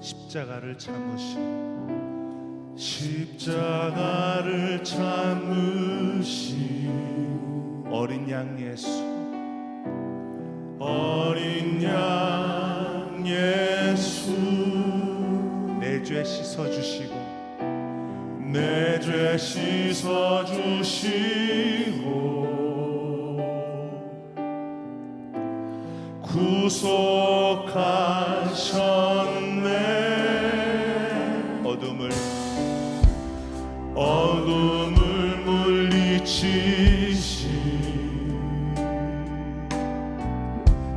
십자가를 참으신 십자가를 참으신 어린 양 예수 어린 양 예수 내 죄 씻어 주시고 내 죄 씻어 주시고 구속하셨네 어둠을 물리치신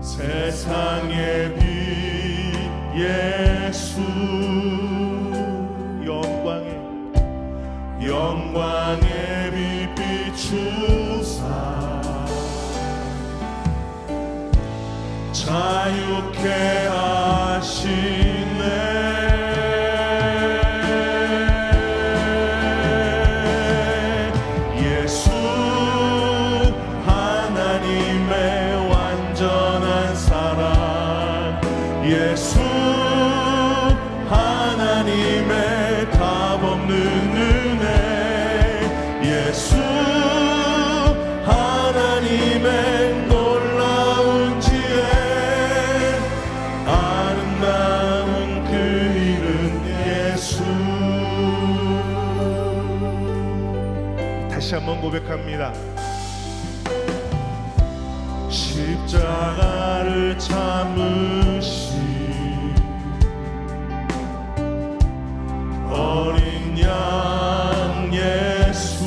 세상의 빛 예수 영광의 영광의 빛 비추사. 자유케 완전한 사랑 예수 하나님의 값없는 은혜. 예수 하나님의 놀라운 지혜. 아름다운 그 이름 예수. 다시 한번 고백합니다 십자가를 참으신 어린 양 예수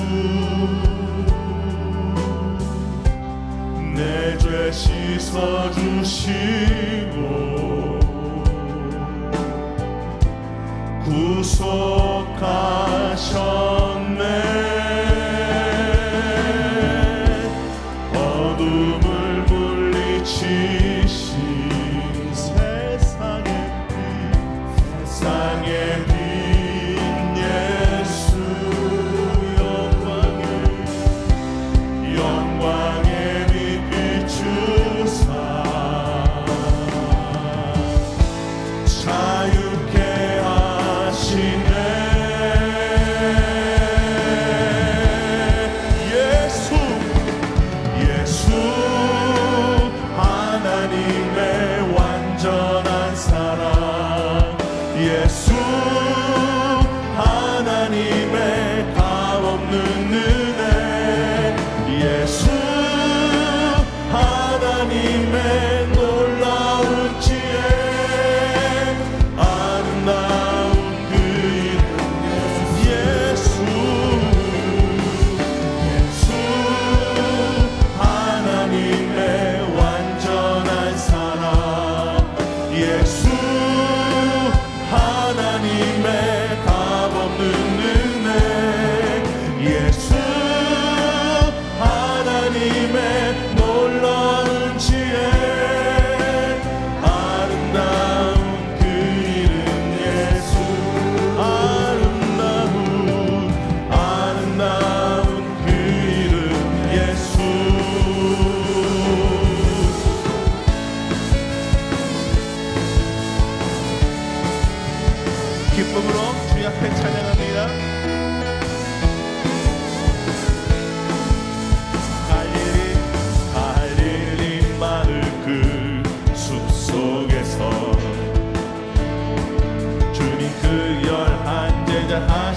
내 죄 씻어 주시고 구속하셨 없는 은혜 예수 하나님의 놀라운 지혜 아름다운 그 이름 예수 하나님의 완전한 사랑 예수 열한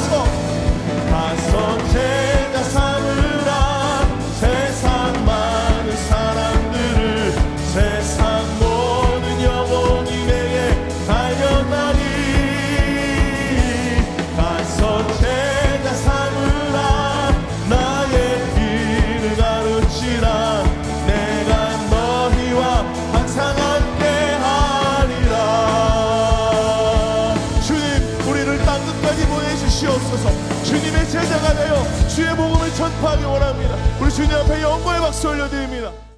다섯 다섯 제 향하여 주의 복음을 전파하기 원합니다. 우리 주님 앞에 영광의 박수 올려드립니다.